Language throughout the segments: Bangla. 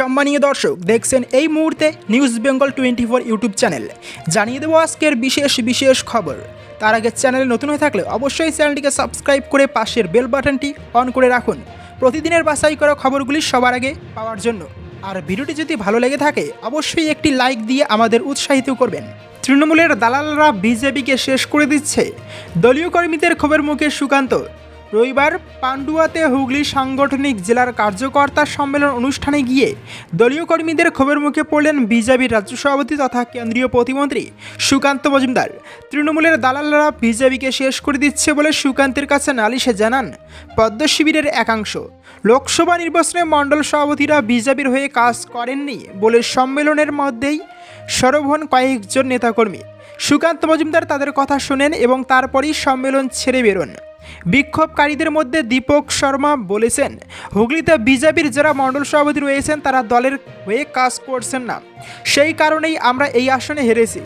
সম্মানীয় দর্শক, দেখছেন এই মুহূর্তে news Bengal twenty four YouTube channel জানিয়ে দেবো আজকের বিশেষ বিশেষ খবর। তার আগে চ্যানেলে নতুন হয়ে থাকলে অবশ্যই চ্যানেলটিকে সাবস্ক্রাইব করে পাশের বেল বাটনটি অন করে রাখুন। প্রতিদিনের বাছাই করা খবরগুলি সবার আগে পাওয়ার জন্য। আর ভিডিওটি যদি ভালো লেগে থাকে, অবশ্যই একটি লাইক দিয়ে আমাদের উৎসাহিত করবেন। তৃণমূলের দালালরা বিজেপিকে শেষ করে দিচ্ছে। দলীয় কর্মীদের ক্ষোভের মুখে সুকান্ত। রবিবার পান্ডুয়াতে হুগলি সাংগঠনিক জেলার কার্যকর্তা সম্মেলন অনুষ্ঠানে গিয়ে দলীয় কর্মীদের ক্ষোভের মুখে পড়লেন বিজেপির রাজ্য সভাপতি তথা কেন্দ্রীয় প্রতিমন্ত্রী সুকান্ত মজুমদার। তৃণমূলের দালালরা বিজেপিকে শেষ করে দিচ্ছে বলে সুকান্তের কাছে নালিশে জানান পদ্ম শিবিরের একাংশ। লোকসভা নির্বাচনে মণ্ডল সভাপতিরা বিজেপির হয়ে কাজ করেননি বলে সম্মেলনের মধ্যেই সরব হন কয়েকজন নেতাকর্মী। সুকান্ত মজুমদার তাদের কথা শোনেন এবং তারপরেই সম্মেলন ছেড়ে বেরোন। বিক্ষোভকারীদের মধ্যে দীপক শর্মা বলেছেন, হুগলিতে বিজেপির যারা মণ্ডল সভাপতি রয়েছেন, তারা দলের হয়ে কাজ করছেন না। সেই কারণেই আমরা এই আসনে হেরেছি।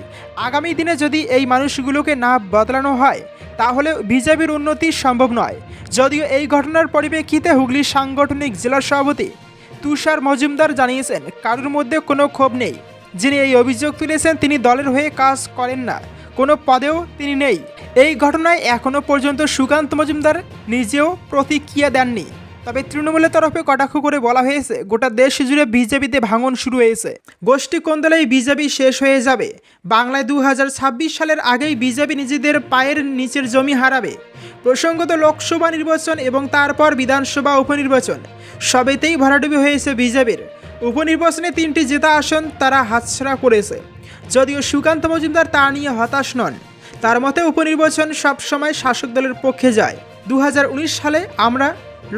আগামী দিনে যদি এই মানুষগুলোকে না বদলানো হয়, তাহলে বিজেপির উন্নতি সম্ভব নয়। যদিও এই ঘটনার পরিপ্রেক্ষিতে হুগলি সাংগঠনিক জেলা সভাপতি তুষার মজুমদার জানিয়েছেন, কারোর মধ্যে কোনো ক্ষোভ নেই। যিনি এই অভিযোগ তুলেছেন, তিনি দলের হয়ে কাজ করেন না। কোনো পদেও তিনি নেই। এই ঘটনায় এখনও পর্যন্ত সুকান্ত মজুমদার নিজেও প্রতিক্রিয়া দেননি। তবে তৃণমূলের তরফে কটাক্ষ করে বলা হয়েছে, গোটা দেশ জুড়ে বিজেপিতে ভাঙন শুরু হয়েছে। গোষ্ঠী কোন্দলেই বিজেপি শেষ হয়ে যাবে? বাংলায় দু হাজার ছাব্বিশ সালের আগেই বিজেপি নিজেদের পায়ের নিচের জমি হারাবে। প্রসঙ্গত লোকসভা নির্বাচন এবং তারপর বিধানসভা উপনির্বাচন, সবেতেই ভরাডুবি হয়েছে বিজেপির। উপনির্বাচনে তিনটি জেতা আসন তারা হাতছাড়া করেছে। যদিও সুকান্ত মজুমদার তা নিয়ে হতাশ নন তার মতে উপনির্বাচন সবসময় শাসক দলের পক্ষে যায়। দু হাজার উনিশ সালে আমরা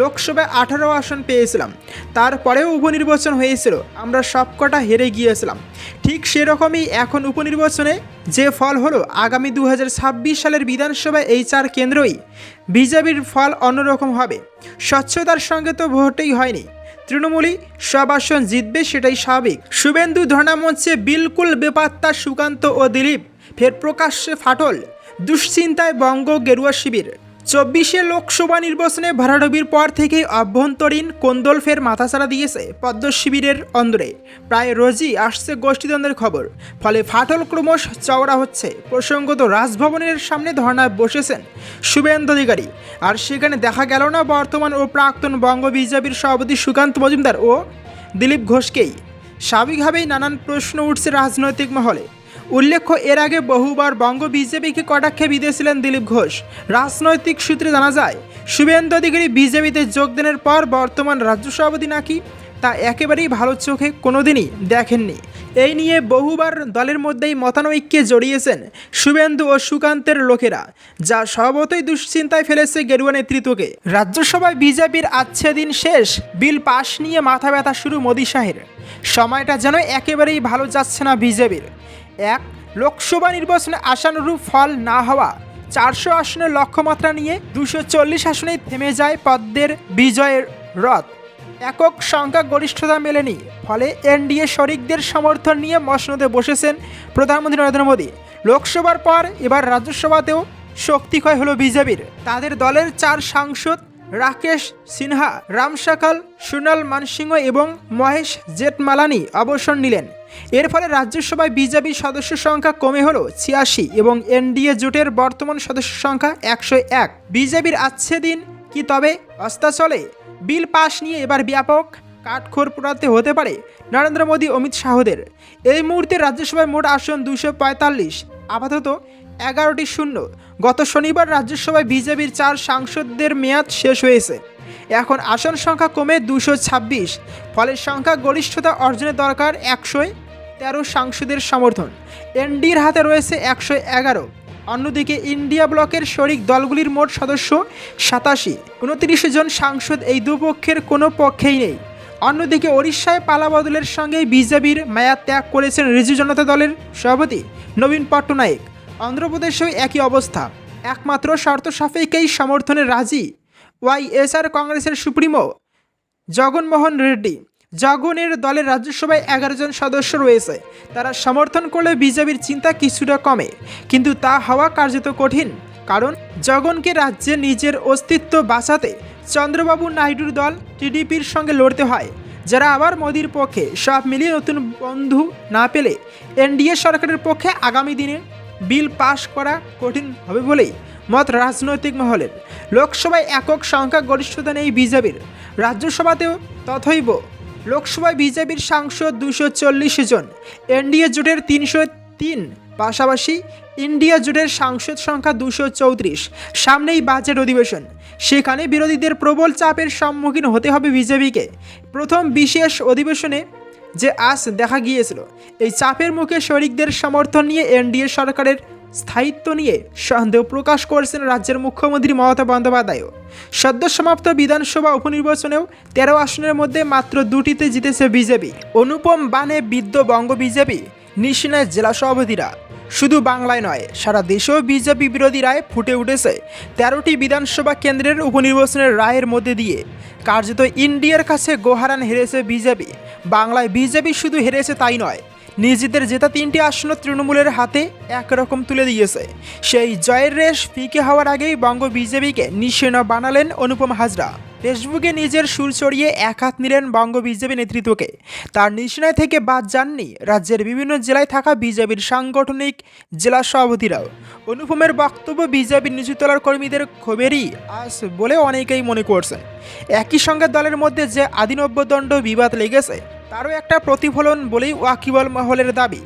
লোকসভায় আঠারো আসন পেয়েছিলাম। তারপরেও উপনির্বাচন হয়েছিল। আমরা সবকটা হেরে গিয়েছিলাম। ঠিক সেরকমই এখন উপনির্বাচনে যে ফল হলো, আগামী দু হাজার ছাব্বিশ সালের বিধানসভায় এই চার কেন্দ্রই বিজেপির ফল অন্যরকম হবে। স্বচ্ছতার সঙ্গে তো ভোটেই হয়নি। তৃণমূলই সব আসন জিতবে সেটাই স্বাভাবিক। শুভেন্দু ধর্ণামঞ্চে বিলকুল বেপাত্তা সুকান্ত ও দিলীপ ফের প্রকাশ্যে ফাটল, দুশ্চিন্তায় বঙ্গ গেরুয়া শিবির। চব্বিশে লোকসভা নির্বাচনে ভরাডবির পর থেকেই অভ্যন্তরীণ কোন্দল ফের মাথাছাড়া দিয়েছে পদ্ম শিবিরের অন্দরে। প্রায় রোজই আসছে গোষ্ঠীদ্বন্দ্বের খবর, ফলে ফাটল ক্রমশ চওড়া হচ্ছে। প্রসঙ্গত রাজভবনের সামনে ধর্নায় বসেছেন শুভেন্দু অধিকারী। আর সেখানে দেখা গেল না বর্তমান ও প্রাক্তন বঙ্গ বিজেপির সভাপতি সুকান্ত মজুমদার ও দিলীপ ঘোষকেই। স্বাভাবিকভাবেই নানান প্রশ্ন উঠছে রাজনৈতিক মহলে। উল্লেখ্য, এর আগে বহুবার বঙ্গ বিজেপিকে কটাক্ষে বিঁধেছিলেন দিলীপ ঘোষ। রাজনৈতিক সূত্রে জানা যায়, শুভেন্দু অধিকারী বিজেপিতে যোগদানের পর বর্তমান রাজ্য সভাপতি নাকি, তা একেবারেই ভালো চোখে কোনোদিনই দেখেননি। এই নিয়ে বহুবার দলের মধ্যেই মতানৈক্যে জড়িয়েছেন শুভেন্দু ও সুকান্তের লোকেরা, যা স্বভাবতই দুশ্চিন্তায় ফেলেছে গেরুয়া নেতৃত্বকে। রাজ্যসভায় বিজেপির আচ্ছে দিন শেষ বিল পাশ নিয়ে মাথা ব্যথা শুরু মোদী শাহের। সময়টা যেন একেবারেই ভালো যাচ্ছে না বিজেপির। এক, লোকসভা নির্বাচনে আশানুরূপ ফল না হওয়া, চারশো আসনের লক্ষ্যমাত্রা নিয়ে দুশো চল্লিশ আসনে থেমে যায় পদ্মের বিজয়ের রথ। একক সংখ্যা গরিষ্ঠতা মেলেনি, ফলে এনডিএ শরিকদের সমর্থন নিয়ে মসনদে বসেছেন প্রধানমন্ত্রী নরেন্দ্র মোদী। লোকসভার পর এবার রাজ্যসভাতেও শক্তিক্ষয় হলো বিজেপির। তাদের দলের চার সাংসদ রাকেশ সিনহা রাম সাকাল সোনাল মানসিংহ এবং মহেশ জেঠমালানি অবসর নিলেন। এর ফলে রাজ্যসভায় বিজেপি সদস্য সংখ্যা কমে হলো ছিয়াশি এবং এনডিএ জোটের বর্তমান সদস্য সংখ্যা একশো এক। বিজেপির আচ্ছে দিন কি তবে? অস্তাচলে বিল পাশ নিয়ে এবার ব্যাপক কাঠখোর পোড়াতে হতে পারে নরেন্দ্র মোদী, অমিত শাহদের। এই মুহূর্তে রাজ্যসভায় মোট আসন দুশো পঁয়তাল্লিশ। আপাতত এগারোটি শূন্য। গত শনিবার রাজ্যসভায় বিজেপির চার সাংসদদের মেয়াদ শেষ হয়েছে। এখন আসন সংখ্যা কমে দুশো ছাব্বিশ, ফলে সংখ্যা গরিষ্ঠতা অর্জনের দরকার একশোয় তেরো সাংসদের সমর্থন। এনডির হাতে রয়েছে একশো এগারো। অন্যদিকে ইন্ডিয়া ব্লকের শরিক দলগুলির মোট সদস্য সাতাশি। উনত্রিশ জন সাংসদ এই দুপক্ষের কোনো পক্ষেই নেই। অন্যদিকে ওড়িশায় পালাবদলের সঙ্গে বিজেপির মায়া ত্যাগ করেছেন রিজু জনতা দলের সভাপতি নবীন পট্টনায়ক। অন্ধ্রপ্রদেশেও একই অবস্থা। একমাত্র শর্ত সাপেক্ষেই সমর্থনে রাজি ওয়াইএসআর কংগ্রেসের সুপ্রিমো জগনমোহন রেড্ডি। জগনের দলের রাজ্যসভায় এগারো জন সদস্য রয়েছে। তারা সমর্থন করলে বিজেপির চিন্তা কিছুটা কমে। কিন্তু তা হওয়া কার্যত কঠিন। কারণ জগনকে রাজ্যে নিজের অস্তিত্ব বাঁচাতে চন্দ্রবাবু নাইডুর দল টিডিপির সঙ্গে লড়তে হয়। যারা আবার মোদির পক্ষে সব মিলিয়ে নতুন বন্ধু না পেলে এনডিএ সরকারের পক্ষে আগামী দিনে বিল পাশ করা কঠিন হবে বলেই মত রাজনৈতিক মহলের। লোকসভায় একক সংখ্যা গরিষ্ঠতা নেই বিজেপির। রাজ্যসভাতেও তথৈব। লোকসভায় বিজেপির সাংসদ দুশো চল্লিশ জন। এনডিএ জোটের তিনশো তিন। পাশাপাশি ইন্ডিয়া জোটের সাংসদ সংখ্যা দুশো চৌত্রিশ। সামনেই বাজেট অধিবেশন। সেখানে বিরোধীদের প্রবল চাপের সম্মুখীন হতে হবে বিজেপিকে। প্রথম বিশেষ অধিবেশনে যে আজ দেখা গিয়েছিল। এই চাপের মুখে শরিকদের সমর্থন নিয়ে এনডিএ সরকারের স্থায়িত্ব নিয়ে সন্দেহ প্রকাশ করেছেন রাজ্যের মুখ্যমন্ত্রী মমতা বন্দ্যোপাধ্যায়ও সদ্য সমাপ্ত বিধানসভা উপনির্বাচনেও তেরো আসনের মধ্যে মাত্র দুটিতে জিতেছে বিজেপি। অনুপম বানে বিদ্য বঙ্গ বিজেপি, নিশিনায় জেলা সভাপতিরা। শুধু বাংলায় নয়, সারা দেশেও বিজেপি বিরোধী রায় ফুটে উঠেছে। তেরোটি বিধানসভা কেন্দ্রের উপনির্বাচনের রায়ের মধ্যে দিয়ে কার্যত ইন্ডিয়ার কাছে গোহারান হেরেছে বিজেপি। বাংলায় বিজেপি শুধু হেরেছে তাই নয় নিজেদের জেতা তিনটি আসন তৃণমূলের হাতে একরকম তুলে দিয়েছে। সেই জয়ের রেশ ফিকে হওয়ার আগেই বঙ্গ বিজেপিকে নিশানা বানালেন অনুপম হাজরা। ফেসবুকে নিজের সুর চড়িয়ে এক হাত নিলেন বঙ্গ বিজেপি নেতৃত্বকে। তার নিশানায় থেকে বাদ যাননি রাজ্যের বিভিন্ন জেলায় থাকা বিজেপির সাংগঠনিক জেলা সভাপতিরাও। অনুপমের বক্তব্য বিজেপির নিচুতলার কর্মীদের ক্ষোভেরই আস বলে অনেকেই মনে করছেন। একই সঙ্গে দলের মধ্যে যে আদিনব্যদণ্ড বিবাদ লেগেছে তারও একটা প্রতিফলন বলেই ওয়াকিবল মহলের দাবি।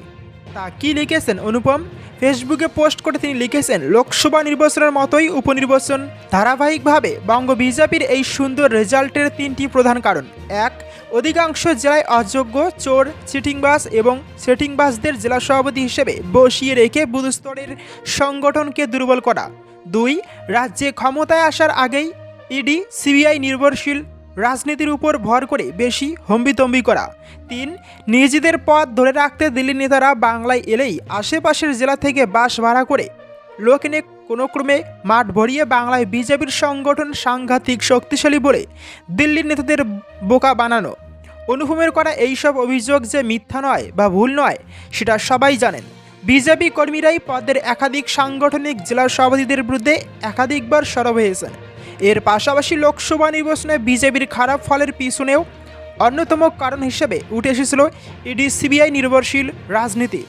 তা কি লিখেছেন অনুপম? ফেসবুকে পোস্ট করে তিনি লিখেছেন, লোকসভা নির্বাচনের মতোই উপনির্বাচন। ধারাবাহিকভাবে বঙ্গ বিজেপির এই সুন্দর রেজাল্টের তিনটি প্রধান কারণ। এক, অধিকাংশ জেলায় অযোগ্য, চোর চিটিংবাস এবং সেটিংবাসদের জেলা সভাপতি হিসেবে বসিয়ে রেখে বুথ স্তরের সংগঠনকে দুর্বল করা। দুই, রাজ্যে ক্ষমতায় আসার আগেই ইডি, সিবিআই নির্ভরশীল। রাজনীতির উপর ভর করে বেশি হম্বিতম্বি করা। তিন, নিজেদের পথ ধরে রাখতে দিল্লি নেতারা বাংলায় এলেই আশেপাশের জেলা থেকে বাস ভাড়া করে লোক এনে কোনো ক্রমে মাঠ ভরিয়ে বাংলায় বিজেপির সংগঠন সাংঘাতিক শক্তিশালী বলে দিল্লির নেতাদের বোকা বানানো। অনুপমের করা এইসব অভিযোগ যে মিথ্যা নয় বা ভুল নয়, সেটা সবাই জানেন। বিজেপি কর্মীরাই পদের একাধিক সাংগঠনিক জেলা সভাপতিদের বিরুদ্ধে একাধিকবার সরব হয়েছেন। এর পাশাপাশি লোকসভা নির্বাচনে বিজেপির খারাপ ফলের পিছনেও অন্যতম কারণ হিসেবে উঠে এসেছিল ইডি সিবিআই নির্ভরশীল রাজনীতি।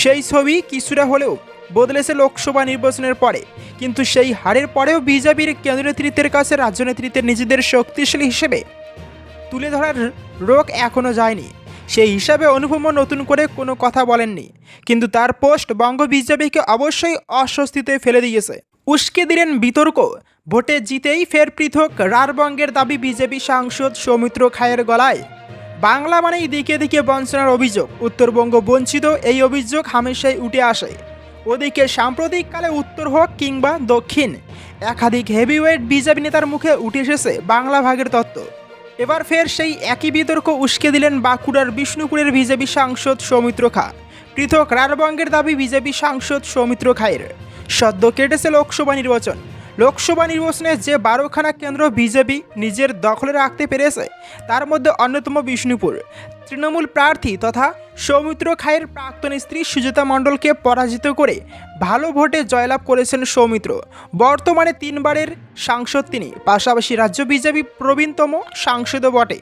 সেই ছবি কিছুটা হলেও বদলেছে লোকসভা নির্বাচনের পরে, কিন্তু সেই হারের পরেও বিজেপির কেন্দ্রীয় নেতৃত্বের কাছে রাজ্য নেতৃত্বের নিজেদের শক্তিশালী হিসেবে তুলে ধরার রোগ এখনও যায়নি। সেই হিসাবে অনুপম নতুন করে কোনো কথা বলেননি, কিন্তু তার পোস্ট বঙ্গ বিজেপিকে অবশ্যই অস্বস্তিতে ফেলে দিয়েছে। উস্কে দিলেন বিতর্ক ভোটে জিতেই ফের পৃথক রারবঙ্গের দাবি বিজেপি সাংসদ সৌমিত্র খায়ের গলায়। বাংলা মানেই দিকে দিকে বঞ্চনার অভিযোগ। উত্তরবঙ্গ বঞ্চিত এই অভিযোগ হামেশাই উঠে আসে। ওদিকে সাম্প্রতিককালে উত্তর হোক কিংবা দক্ষিণ, একাধিক হেভিওয়েট বিজেপি নেতার মুখে উঠে এসেছে বাংলা ভাগের তত্ত্ব। এবার ফের সেই একই বিতর্ক উস্কে দিলেন বাঁকুড়ার বিষ্ণুপুরের বিজেপি সাংসদ সৌমিত্র খা। পৃথক রারবঙ্গের দাবি বিজেপি সাংসদ সৌমিত্র খায়ের। সদ্য কেটেছে লোকসভা নির্বাচন। লোকসভা নির্বাচনে যে বারোখানা কেন্দ্র বিজেপি নিজের দখলে রাখতে পেরেছে, তার মধ্যে অন্যতম বিষ্ণুপুর। তৃণমূল প্রার্থী তথা সৌমিত্র খায়ের প্রাক্তন স্ত্রী সুজাতা মণ্ডলকে পরাজিত করে ভালো ভোটে জয়লাভ করেছেন সৌমিত্র। বর্তমানে তিনবারের সাংসদ তিনি, পাশাপাশি রাজ্য বিজেপি প্রবীণতম সাংসদও বটে।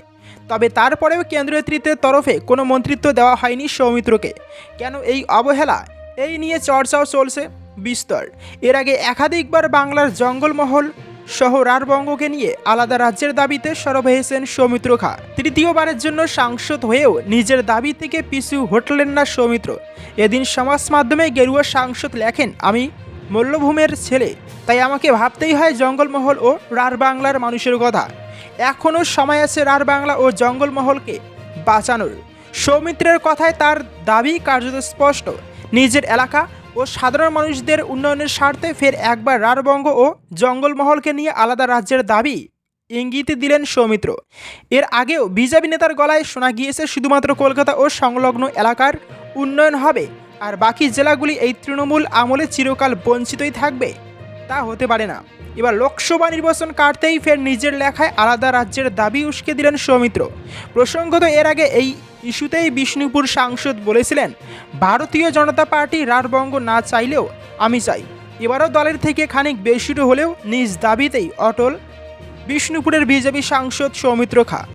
তবে তারপরেও কেন্দ্রীয় নেতৃত্বের তরফে কোনো মন্ত্রিত্ব দেওয়া হয়নি সৌমিত্রকে। কেন এই অবহেলা? এই নিয়ে চর্চাও চলছে। বিস্তর। এর আগে একাধিকবার বাংলার জঙ্গলমহল সহ রারবঙ্গকে নিয়ে আলাদা রাজ্যের দাবিতে সরব হয়েছেন সৌমিত্র খা। তৃতীয়বারের জন্য সাংসদ হয়েও নিজের দাবি থেকে পিছু হটলেন না সৌমিত্র। এদিন সমাজ মাধ্যমে গেরুয়া সাংসদ লেখেন, আমি মল্লভূমের ছেলে, তাই আমাকে ভাবতেই হয় জঙ্গলমহল ও রার বাংলার মানুষের কথা এখনও সময় আছে রার বাংলা ও জঙ্গলমহলকে বাঁচানোর। সৌমিত্রের কথায় তার দাবি কার্যত স্পষ্ট। নিজের এলাকা ও সাধারণ মানুষদের উন্নয়নের স্বার্থে ফের একবার রারবঙ্গ ও জঙ্গলমহলকে নিয়ে আলাদা রাজ্যের দাবি ইঙ্গিত দিলেন সৌমিত্র। এর আগেও বিজেপি নেতার গলায় শোনা গিয়েছে শুধুমাত্র কলকাতা ও সংলগ্ন এলাকার উন্নয়ন হবে, আর বাকি জেলাগুলি এই তৃণমূল আমলে চিরকাল বঞ্চিতই থাকবে। তা হতে পারে না। এবার লোকসভা নির্বাচন কাটতেই ফের নিজের লেখায় আলাদা রাজ্যের দাবি উস্কে দিলেন সৌমিত্র। প্রসঙ্গত এর আগে এই ইস্যুতেই বিষ্ণুপুর সাংসদ বলেছিলেন, ভারতীয় জনতা পার্টি রারবঙ্গ না চাইলেও আমি চাই। এবারও দলের থেকে খানিক বেশি হলেও নিজ দাবিতেই অটল বিষ্ণুপুরের বিজেপি সাংসদ সৌমিত্র খা।